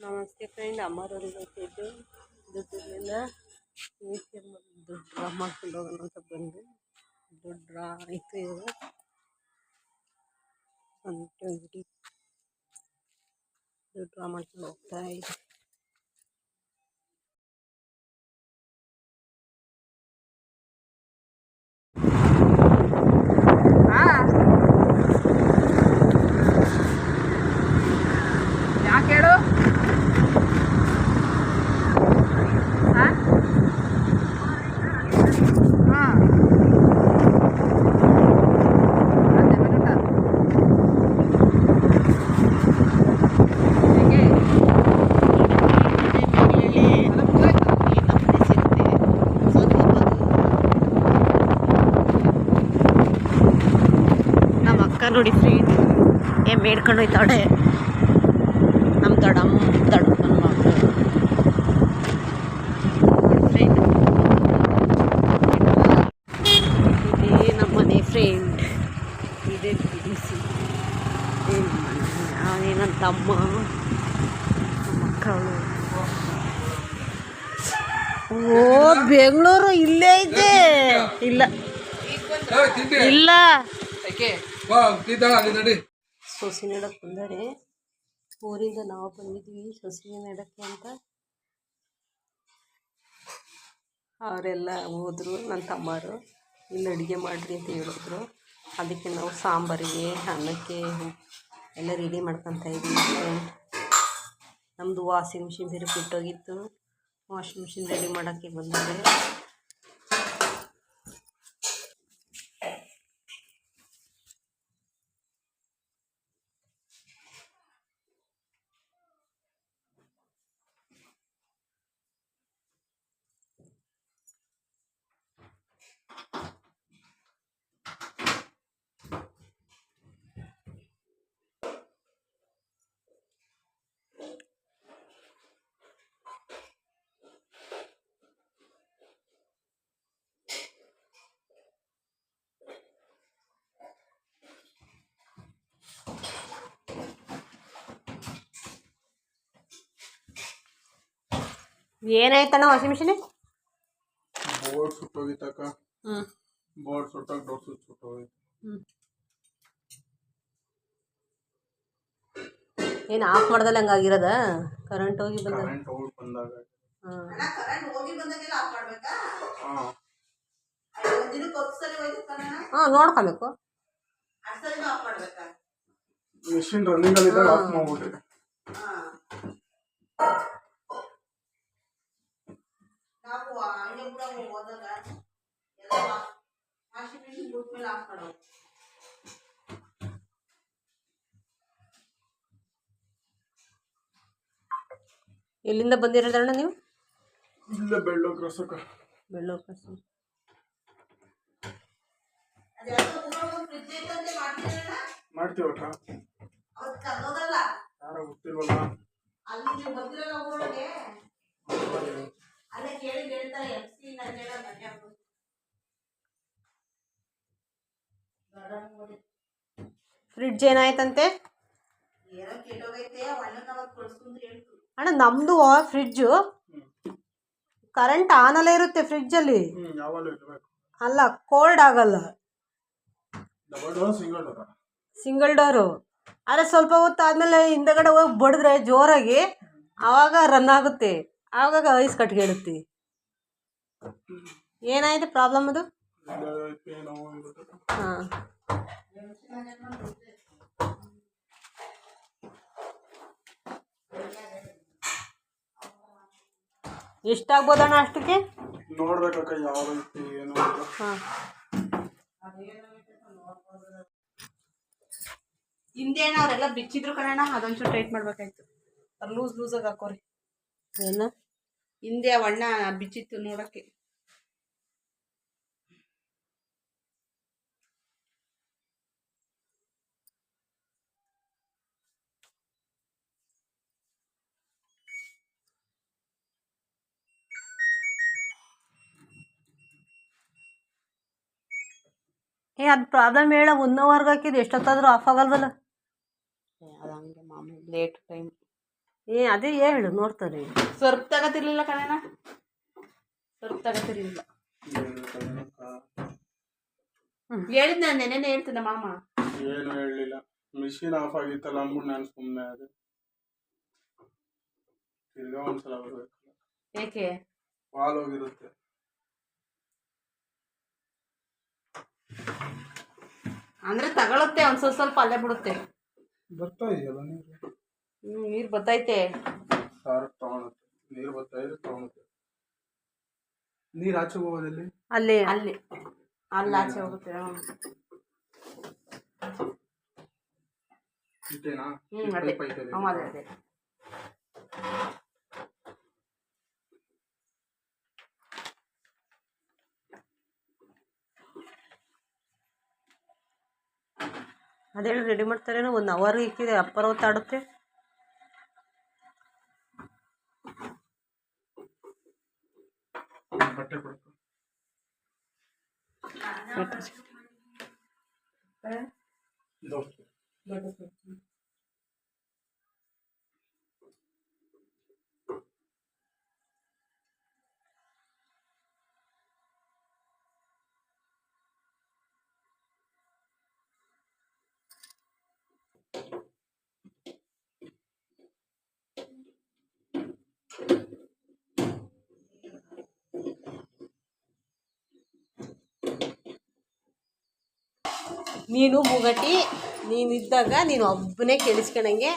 ನಮಸ್ತೆ ಫ್ರೆಂಡ್ ಅಮ್ಮರವ್ರಿಗೆ ಹೋಗ್ತಿದ್ದು ದುಡ್ಡಿರಲಿಲ್ಲ ಎ ಟಿ ಎಂ ದುಡ್ಡು ಡ್ರಾ ಮಾಡ್ಕೊಂಡು ಹೋಗೋಣ ಅಂತ ಬಂದು ದುಡ್ಡು ಡ್ರಾ ಆಯಿತು ಇವಾಗ ಒನ್ ಟ್ವೆಂಟಿ ದುಡ್ಡು ಡ್ರಾ ಮಾಡ್ಕೊಂಡು ಹೋಗ್ತಾ ಇದೆ ಯಾಕೆ ಹೇಳು ಹಾಂ ಹಾಂ ಅದೇ ಬರುತ್ತಾ? ಹೇಗೆ? ಅಲ್ಲ, ಮುಗ್ದೋಯ್ತಾ? ನಮ್ಮ ಅಕ್ಕ ನೋಡಿ ಫ್ರೆಂಡ್ ಏ ಮೇಡ್ಕೊಂಡು ಹೋಯ್ತಾಳೆ ನಮ್ಮ ದೊಡ್ಡಮ್ಮ ದೊಡ್ಡಪ್ಪನ ಮಗಳು. ಫ್ರೆಂಡ್. ಇದೇ ನಮ್ಮ ಮನೆ ಫ್ರೆಂಡ್ ಇದೇ ಬಿಡಿಸಿ ಅವನೇ ನನ್ನ ತಮ್ಮ. ಮಕ್ಕಳು ಓ ಬೆಂಗಳೂರು ಇಲ್ಲೇ ಐತೆ ಇಲ್ಲ. ಇಲ್ಲ. ಸೊಸೆ ಬಂದರೆ. ಊರಿಂದ ನಾವು ಬಂದಿದ್ವಿ, ಸೊಸೆ ನೆಡಕ್ಕೆ ಅಂತ. ಅವರೆಲ್ಲ ಹೋದರು ನನ್ನ ತಮ್ಮರು. ಇಲ್ಲಿ ಅಡುಗೆ ಮಾಡಿರಿ ಅಂತ ಹೇಳಿದ್ರು. ಅದಕ್ಕೆ ನಾವು ಸಾಂಬಾರಿಗೆ ಅನ್ನಕ್ಕೆ ಎಲ್ಲ ರೆಡಿ ಮಾಡ್ಕೊತಾ ಇದ್ವಿ ನಮ್ಮದು ವಾಷಿಂಗ್ ಮಿಷಿನ್ ಬೇರೆ ಬಿಟ್ಟೋಗಿತ್ತು. ವಾಷಿಂಗ್ ಮಿಷಿನ್ ರೆಡಿ ಮಾಡೋಕ್ಕೆ ಬಂದಿದ್ದೆ ಏನಾಯ್ತಣ್ಣ ವಾಷಿಂಗ್ ಮಿಷಿನ್ ಬೋರ್ಡ್ ಸುಟ್ಟೋಗಿತ್ತಕ್ಕ ಹ್ಮ್. ಬೋರ್ಡ್ ಸುಟ್ಟಾಗ ಡೋರ್ ಸ್ವಿಚ್ ಸುಟ್ಟೋಗಿತ್ತು ಹ್ಞೂ ಏನು ಆಫ್ ಮಾಡ್ದಲ್ಲ ಹಂಗಾಗಿರೋದ ಕರೆಂಟ್ ಹೋಗಿ ಬಂದ ಕರೆಂಟ್ ಹೋಗಿ ಬಂದಾಗ. ಹಾಂ. ಹಾಂ. ಹಾಂ ನೋಡ್ಕೊಬೇಕು. ಮಿಷಿನ್ ರನ್ನಿಂಗ್ ಅಲ್ಲಿ ಆಫ್ ಮಾಡ್ಬಿಟ್ಟಿದೆ ಎಲ್ಲಿಂದ ಬಂದಿರೋದಣ್ಣ ನೀವು? ಇಲ್ಲೇ ಬೆಳ್ಳೂರು ರಸಕ್ಕ ಬೆಳ್ಳೂರು ಅಲ್ಲಿ ಮಾಡ್ತೀವಕ್ಕ ಯಾರೋ ಗೊತ್ತಿಲ್ವಲ್ಲ ಫ್ರಿಡ್ಜ್ ಏನಾಯ್ತಂತೆ? ಅಣ್ಣ ನಮ್ದು ಫ್ರಿಡ್ಜ್ ಕರೆಂಟ್ ಆನಲ್ಲೇ ಇರುತ್ತೆ ಫ್ರಿಡ್ಜ್ ಅಲ್ಲಿ. ಅಲ್ಲ ಕೋಲ್ಡ್ ಆಗಲ್ಲ. ಸಿಂಗಲ್ ಡೋರ್ ಸಿಂಗಲ್ ಡೋರು ಆದರೆ ಸ್ವಲ್ಪ ಹೊತ್ತು ಆದಮೇಲೆ ಹಿಂದಗಡೆ ಹೋಗಿ ಬಡಿದ್ರೆ ಜೋರಾಗಿ ಆವಾಗ ರನ್ ಆಗುತ್ತೆ. ಆವಾಗ ಐಸ್ ಕಟ್ಗೆಡುತ್ತೆ ಏನಾಯ್ತು ಪ್ರಾಬ್ಲಮ್ ಅದು? ಹಾಂ. ಎಷ್ಟಾಗ್ಬೋದಣ್ಣ ಅಷ್ಟಕ್ಕೆ? ನೋಡ್ಬೇಕಕ್ಕ ಯಾವ ಐತಿ ಏನೋ ಅಂತ. ಹಾಂ. ಹಿಂದೆ ಅವರೆಲ್ಲ ಬಿಚ್ಚಿದ್ರು ಕಣಣ್ಣ ಅದೊಂಚೂರು ಟೈಟ್ ಮಾಡ್ಬೇಕಾಯ್ತು. ಅವ್ರು ಲೂಸ್ ಲೂಸಾಗಿ ಹಾಕೋರಿ. ಏನು? ಹಿಂದೆ ಅವಣ್ಣ ಬಿಚ್ಚಿತ್ತು ನೋಡಕ್ಕೆ. ಏ ಅದು ಪ್ರಾಬ್ಲಮ್ ಹೇಳ ಒನ್ ಅವರ್ಗೆ ಹಾಕಿದ್ದು ಎಷ್ಟೊತ್ತಾದರೂ ಆಫ್ ಆಗಲ್ವಲ್ಲ? ಅದು ಹಂಗೆ ಮಾಮೂಲಿ ಲೇಟ್ ಟೈಮ್ ಏ ಅದೇ ಹೇಳು ನೋಡ್ತಾರೆ ಸ್ವಲ್ಪ ತಗತಿರ್ಲಿಲ್ಲ ಕಣಣ್ಣ. ಸ್ವಲ್ಪ ತಗತಿರ್ಲಿಲ್ಲ. ಹೇಳಿದ್ ನಾನು ನೆನೆನೆ ಹೇಳ್ತೀನಿ ಮಾಮ. ಏನು ಹೇಳಲಿಲ್ಲ. ಮಿಷಿನ್ ಆಫ್ ಆಗಿತ್ತಲ್ಲ ಅಂದ್ಬಿಟ್ಟು ನಾನು ಸುಮ್ಮನೆ ಅದೇ ತಿರ್ಗಾ ಒಂದ್ಸಲ ಬರ್ಬೇಕು. ಏಕೆ? ವಾಲ್ ಹೋಗಿರುತ್ತೆ. ಅಂದ್ರೆ ತಗೊಳುತ್ತೆ ಒಂದ್ ಸ್ವಲ್ಪ ಸ್ವಲ್ಪ ಅಲ್ಲೇ ಬಿಡುತ್ತೆ. ಬರ್ತಾ ಇದೆಯಲ್ಲ ನೀರು ಹ್ಮ್ ನೀರ್ ಬತ್ತೈತೆ. ಸಾರು ತಗೊಳುತ್ತೆ. ನೀರು ಬರ್ತಾ ಇದ್ರೆ ತಗೊಳುತ್ತೆ. ನೀರು ಆಚೆ ಹೋಗೋದಲ್ಲಿ? ಅಲ್ಲಿ. ಅಲ್ಲಿ. ಅಲ್ಲಿ ಆಚೆ ಹೋಗುತ್ತೆ ಹ್ಮ್. ಅದೇ. ಐತೆ ಅದೇ ಅದೇ ಅದೇಳು ರೆಡಿ ಮಾಡ್ತಾರೇನೋ? ಒಂದು ಅವರ್ ಇಕ್ಕಿದೆ. ಅಪ್ಪರ ಹೊತ್ತಾಡುತ್ತೆ. ನೀನು ಮುಗಟಿ ನೀನಿದ್ದಾಗ ನೀನು ಒಬ್ಬನೇ ಕೇಳಿಸ್ಕೊಳಂಗೆ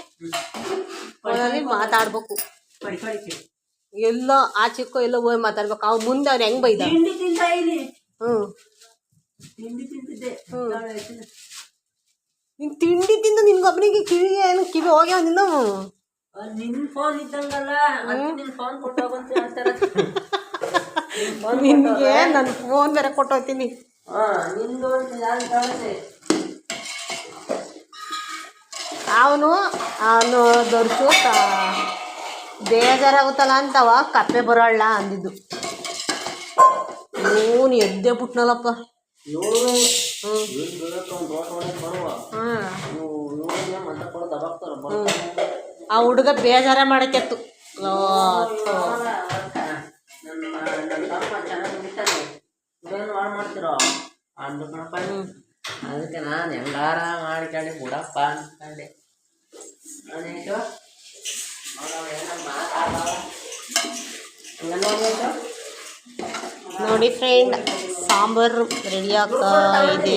ಫೋನಲ್ಲಿ ಮಾತಾಡ್ಬೇಕು. ಎಲ್ಲೋ ಆಚೆಕ್ಕೋ ಎಲ್ಲೋ ಹೋಗಿ ಮಾತಾಡ್ಬೇಕು. ಅವ್ನು ಮುಂದೆ ಅವ್ನು ಹೆಂಗ್ ಬೈದ? ಹ್ಞೂ. ತಿಂಡಿ. ನೀನು ತಿಂದು ನಿನ್ಗೊಬ್ಬನಿಗೆ ಕಿವಿಗೆ ಏನು ಕಿವಿ ಹೋಗ್ಯಾವ ನಿನ್ನ? ನಿನ್ಗೆ ನಿನ್ ಫೋನ್ ಇದ್ದಂಗಲ್ಲ. ಫೋನ್ ಕೊಟ್ಟೋಗಂತ ಹೇಳ್ತಾರ. ನಿನಗೆ ನನ್ನ ಫೋನ್ ಬೇರೆ ಕೊಟ್ಟೋಗ್ತೀನಿ ಹಾ ನಿಂದು ಅವನು ಅವನು ದೊರಕು ಬೇಜಾರಾಗುತ್ತಲ್ಲ ಅಂತವ ಕಪ್ಪೆ ಬರೋಲ್ಲ ಅಂದಿದ್ದು. ಇವನು ಎದ್ದೆ ಬಿಟ್ನಲ್ಲಪ್ಪ ಅವ್ನ್ ಕೊಡೋ ದಬಾಕ್ತಾರ ಆ ಹುಡುಗ ಬೇಜಾರ ಮಾಡಕ್ಕೆತ್ತು ಮಾಡ್ತಿರೋ? ಅದಕ್ಕೆ ನಾನು ಹೆಂಗಾರ ಮಾಡ್ಕೊಂಡು ಬಿಡಪ್ಪ ಅಂದ್ಕೊಂಡೆ ನಾನೇಟು ನೋಡಿ ಫ್ರೆಂಡ್ ಸಾಂಬಾರು ರೆಡಿ ಆಗ್ತಾ ಇದೆ.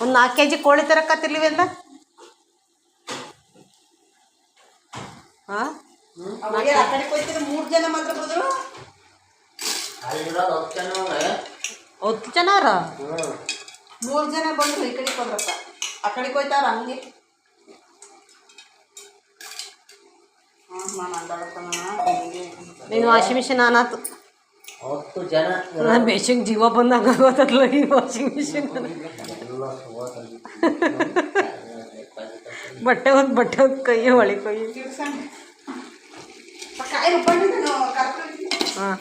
ಒಂದು ನಾಲ್ಕು ಕೆ ಜಿ ಕೋಳಿ ತರಕತ್ತಿರ್ಲಿವೆಲ್ಲ ಹಾಂ? ಮೂರು ಜನ ಮಾತ್ರ ಹತ್ತು ಜನಾರ ಮೂರು ಜನ ಬಂದು ಈ ಕಡೆ ಬಂದ್ರಪ್ಪ ಆ ಕಡೆ ಹೋಯ್ತಾರ ಹಂಗೆ. ನಾನು ವಾಷಿಂಗ್ ಮಿಷಿನ್ ಆನಾತು ಹತ್ತು ಜನ. ನಾನು ಬೇಷಂಗ್ ಜೀವ ಬಂದಂಗೆ ಗೊತ್ತಲ್ಲ ಈ ವಾಷಿಂಗ್ ಮಿಷಿನ್ ಬಟ್ಟೆ ಒಂದು ಬಟ್ಟೆ ಒಂದು ಕೈಯ್ಯ ಹೊಳಿ ಕೈ. ಕಾಯಿ ರುಬ್ಕೊಂಡಿದ್ದೆ ಕರ್ಕೊಂಡು ಹಾಂ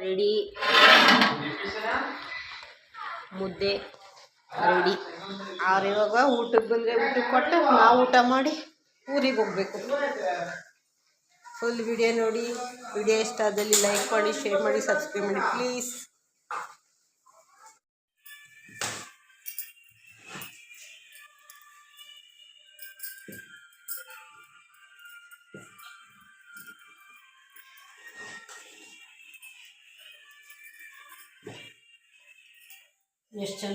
ರೆಡಿ ಮುದ್ದೆ ರೆಡಿ. ಅವ್ರು ಇವಾಗ ಊಟಕ್ಕೆ ಬಂದರೆ ಊಟಕ್ಕೆ ಕೊಟ್ಟು ನಾವು ಊಟ ಮಾಡಿ ಊರಿಗೆ ಹೋಗ್ಬೇಕು. ಫುಲ್ ವಿಡಿಯೋ ನೋಡಿ. ವಿಡಿಯೋ ಇಷ್ಟ ಆದಲ್ಲಿ ಲೈಕ್ ಮಾಡಿ ಶೇರ್ ಮಾಡಿ ಸಬ್ಸ್ಕ್ರೈಬ್ ಮಾಡಿ ಪ್ಲೀಸ್ ಎಷ್ಟು ಜನ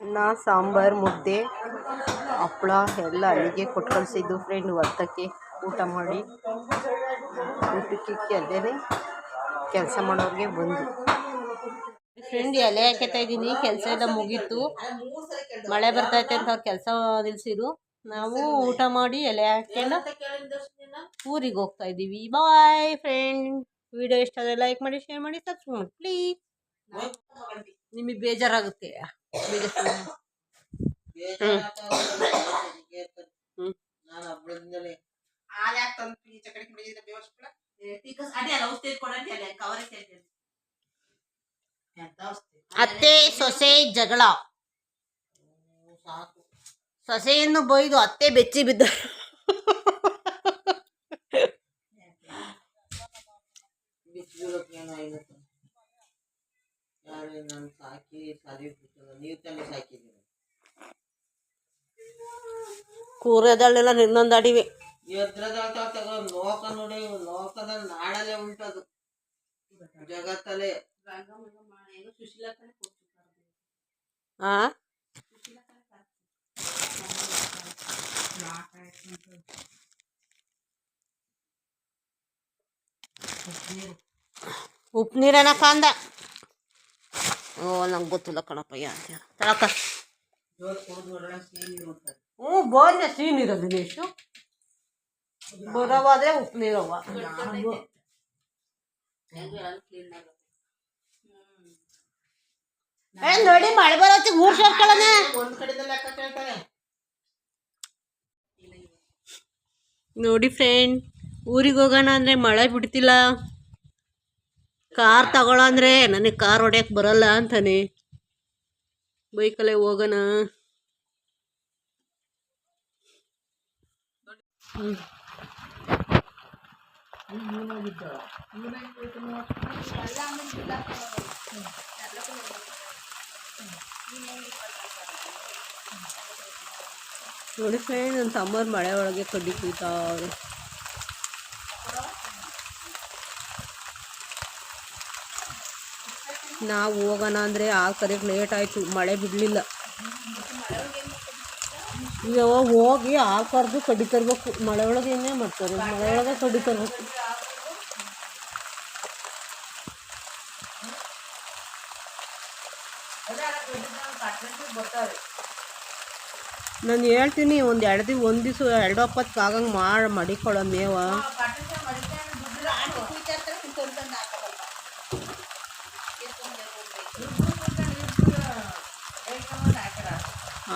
ಅನ್ನ ಸಾಂಬಾರು ಮುದ್ದೆ ಹಪ್ಪಳ ಎಲ್ಲ ಅಲ್ಲಿಗೆ ಕೊಟ್ಟು ಕಳಿಸಿದ್ದು ಫ್ರೆಂಡ್ ಹೊತ್ತಕ್ಕೆ ಊಟ ಮಾಡಿ ಊಟಕ್ಕೆ ಅಲ್ಲೇ ಕೆಲಸ ಮಾಡೋರಿಗೆ ಬಂದು. ಫ್ರೆಂಡ್ ಎಲೆ ಹಾಕತ್ತಾ ಇದ್ದೀನಿ, ಕೆಲಸ ಎಲ್ಲ ಮುಗೀತು. ಮಳೆ ಬರ್ತೈತೆ ಅಂತ ಕೆಲಸ ನಿಲ್ಸಿದ್ರು. ನಾವು ಊಟ ಮಾಡಿ ಎಲೆ ಹಾಕೊಂಡು ಊರಿಗೆ ಹೋಗ್ತಾ ಇದ್ದೀವಿ. ಬಾಯ್ ಫ್ರೆಂಡ್ ವಿಡಿಯೋ ಇಷ್ಟ ಆದರೆ ಲೈಕ್ ಮಾಡಿ ಶೇರ್ ಮಾಡಿ ಸಬ್ಸ್ಕ್ರೈಬ್ ಮಾಡಿ ಪ್ಲೀಸ್ ನಿಮಗೆ ಬೇಜಾರಾಗುತ್ತೆ. ಹ್ಞೂ ಹ್ಮ್. ತಂದು ಈಚೆ ಈಗ ಅದೇ ಅಲ್ಲ ಔಷಧಿ ಅಲ್ಲ ಕವರ್ ಅತ್ತೆ ಸೊಸೆ ಜಗಳ ಸೊಸೆಯನ್ನು ಬೈದು ಅತ್ತೆ ಬೆಚ್ಚಿ ಬಿದ್ದ ಬಿಚ್ಚಿಬಿಡೋಕೆ ಏನೋ ಐವತ್ತು ಯಾರು ನಾನು ಸಾಕಿ. ಸರಿ ಬಿಟ್ಟು ನೀವು ತಾನೇ ಸಾಕಿದ್ದೀರಿ ಕೂರದಲ್ಲೆಲ್ಲ ನಿನ್ನೊಂದು ಅಡಿವೆ ಎದ್ರದ ತಗೋ ಲೋಕ ನೋಡಿ ಲೋಕದಲ್ಲಿ ನಾಡಲ್ಲೇ ಉಂಟದು. ಜಗತ್ತಲ್ಲೇ. ಕೊಡ್ತಿದ್ದಾರೆ ಆ? ಉಪ್ಪು ನೀರನ ಕಾಂದ. ಓ ನಂಗೆ ಗೊತ್ತಿಲ್ಲ ಕಣಪ್ಪ ಯಾಕೆ ತಳಕ ಹ್ಞೂ ಬೋರ್ನ ಸಿಹಿ ನೀರು ದಿನೇಶು. ಬರವಾದ್ರೆ ಉಪ್ಪು ನೀರವ್ವ ಏ ನೋಡಿ ಮಳೆ ಬರತ್ತೆ ಊರ್ ಸೇರ್ಕೊಳ್ಳೋಣ ನೋಡಿ ಫ್ರೆಂಡ್ ಊರಿಗೆ ಹೋಗೋಣ ಅಂದರೆ ಮಳೆ ಬಿಡ್ತಿಲ್ಲ. ಕಾರ್ ತಗೊಳ್ಳೋ ಅಂದರೆ ನನಗೆ ಕಾರ್ ಹೊಡ್ಯಕ್ಕೆ ಬರಲ್ಲ ಅಂತಾನೆ. ಬೈಕಲ್ಲೇ ಹೋಗೋಣ. ನೋಡಿ. ಫ್ರೆಂಡ್ ನನ್ನ ತಮ್ಮವ್ರು ಮಳೆ ಒಳಗೆ ಕಡ್ಡಿ ಕುಯ್ತಾವ್ರೆ ನಾವು ಹೋಗೋಣ ಅಂದರೆ ಆ ಕರೆಗೆ ಲೇಟ್ ಆಯಿತು, ಮಳೆ ಬಿಡಲಿಲ್ಲ. ಈಗ ಹೋಗಿ ಆ ಕರೆದು ಕಡ್ಡಿ ತರಬೇಕು. ಮಳೆ ಒಳಗೆ ಏನೇ ಮಾಡ್ತಾರೆ? ಮಳೆ ಒಳಗೆ ಕಡ್ಡಿ ತರಬೇಕು. ನಾನು ಹೇಳ್ತೀನಿ, ಒಂದು ಎರಡು ದಿವ, ಒಂದು ದಿವಸ ಎರಡು ಒಪ್ಪತ್ತು ಆಗಂಗೆ ಮಾಡಿ ಮಡಿಕೊಳ್ಳೋ ಮೇವ.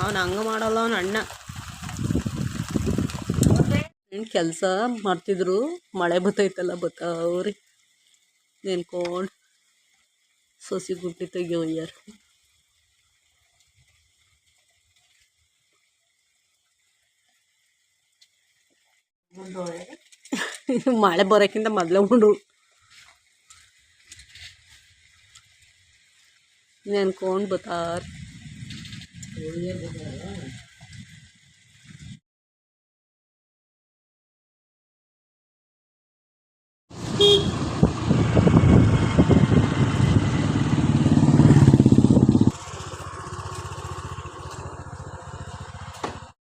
ಅವನು ಹಂಗೆ ಮಾಡಲ್ಲ ಅವನ ಅಣ್ಣ. ಕೆಲಸ ಮಾಡ್ತಿದ್ರು? ಮಳೆ ಬತ್ತೈತಲ್ಲ ಬತ್ತವ್ರಿ ನೆನ್ಕೊಂಡು ಸೊಸಿ ಗುಟ್ಟಿ ತೆಗಿಯೋಯ್ಯಾರ ಮಳೆ ಬರೋಕ್ಕಿಂತ ಮೊದಲೇ ಉಂಡು. ನೆನ್ಕೊಂಡು ಬತ್ತಾರ